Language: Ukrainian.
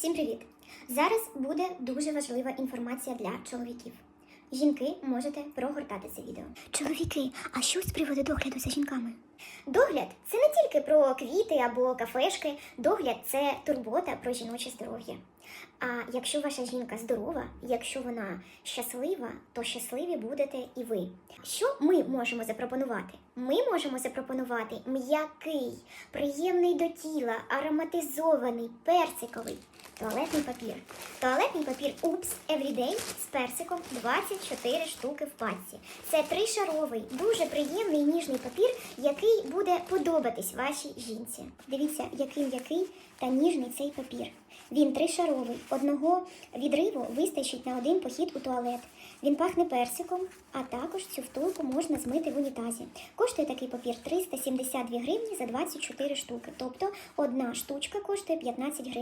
Всім привіт! Зараз буде дуже важлива інформація для чоловіків. Жінки можете прогортати це відео. Чоловіки, а що з приводу догляду за жінками? Догляд це не тільки про квіти або кафешки. Догляд це турбота про жіноче здоров'я. А якщо ваша жінка здорова, якщо вона щаслива, то щасливі будете і ви. Що ми можемо запропонувати? Ми можемо запропонувати м'який, приємний до тіла, ароматизований, персиковий туалетний папір. Туалетний папір Oops Everyday з персиком 24 штуки в пачці. Це тришаровий, дуже приємний ніжний папір, який буде подобатись вашій жінці. Дивіться, який м'який та ніжний цей папір. Він тришаровий. Одного відриву вистачить на один похід у туалет. Він пахне персиком, а також цю втулку можна змити в унітазі. Коштує такий папір 372 гривні за 24 штуки. Тобто одна штучка коштує 15 гривень.